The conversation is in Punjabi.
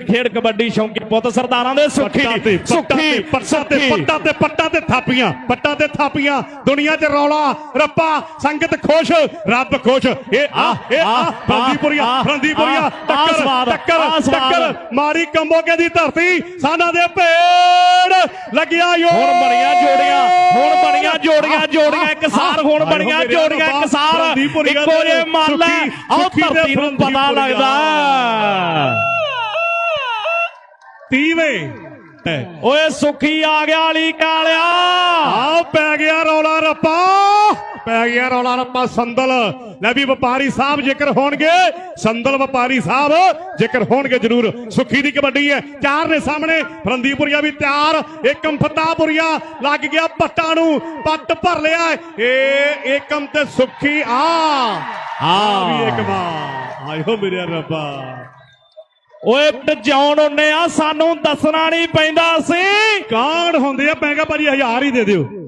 ਖੇਡ ਕਬੱਡੀ ਸ਼ੌਂਕੀ ਪੁੱਤ ਸਰਦਾਰਾਂ ਦੇ ਸੁੱਖੀ ਸੁੱਖੀ ਪੱਟਾ ਤੇ। ਪੱਟਾ ਤੇ ਪੱਟਾ ਤੇ ਥਾਪੀਆਂ ਪੱਟਾ ਤੇ ਥਾਪੀਆਂ। ਦੁਨੀਆ 'ਚ ਰੌਲਾ ਰੱਪਾ ਸੰਗਤ ਖੁਸ਼ ਰੱਬ ਖੁਸ਼। ਇਹ ਆ ਇਹ ਆ ਫਰੰਦੀਪੁਰੀਆ ਫਰੰਦੀਪੁਰੀਆ ਟੱਕਰ ਟੱਕਰ। ਟੱਕਰ। ਮਾਰੀ ਕੰਬੋਕੇ ਦੀ ਧਰਤੀ ਸਾਨਾ ਦੇ ਭੇੜ ਲੱਗਿਆ ਯੋ ਹੁਣ ਬਣੀਆਂ ਜੋੜੀਆਂ ਹੁਣ ਬਣੀਆਂ ਜੋੜੀਆਂ ਜੋੜੀਆਂ ਇੱਕ ਸਾਰ ਹੁਣ ਬਣੀਆਂ ਜੋੜੀਆਂ ਰੱਬਾ, ਇੱਕ ਸਾਰ ਫਰੰਦੀਪੁਰੀਆ ਇੱਕੋ ਜੇ ਮੱਲ ਦੇ ਧਰਤੀ ਨੂੰ ਪਤਾ। ਲੱਗਦਾ। ਤੀਵੇਂ ਓਏ ਸੁੱਖੀ ਆ ਗਿਆ ਅਲੀ ਕਾਲਿਆ। ਆ ਪੈ ਗਿਆ ਰੌਲਾ ਰੱਪਾ। ਪੈ ਗਿਆ ਰੌਲਾ ਰੱਪਾ ਸੰਦਲ। ਲੈ ਵੀ ਵਪਾਰੀ ਸਾਹਿਬ ਜ਼ਿਕਰ ਹੋਣਗੇ ਸੰਦਲ ਵਪਾਰੀ ਸਾਹਿਬ ਜ਼ਿਕਰ ਹੋਣਗੇ ਜ਼ਰੂਰ। ਸੁੱਖੀ ਦੀ ਕਬੱਡੀ ਹੈ ਚਾਰ ਨੇ ਸਾਹਮਣੇ। ਫਰੰਦੀਪੁਰੀਆ ਵੀ ਤਿਆਰ ਏਕਮ ਫਤਾਪੁਰੀਆ ਲੱਗ ਗਿਆ ਪੱਟਾਂ ਨੂੰ ਪੱਟ ਭਰ ਲਿਆ। ਏ ਏਕਮ ਤੇ ਸੁੱਖੀ ਆ। ਆ ਵੀ ਏਕਮਾ ਆਇਓ ਮੇਰੇ ਰੱਬਾ। ਓਏ ਟਜਾਉਣ ਉਹਨੇ ਆ, ਸਾਨੂੰ ਦੱਸਣਾ ਨਹੀਂ ਪੈਂਦਾ ਸੀ ਕਾਂਡ ਹੁੰਦੇ ਆ, ਮੈਂ ਕਿਹਾ ਭਾਜੀ ਹਜ਼ਾਰ ਹੀ ਦੇ ਦਿਓ।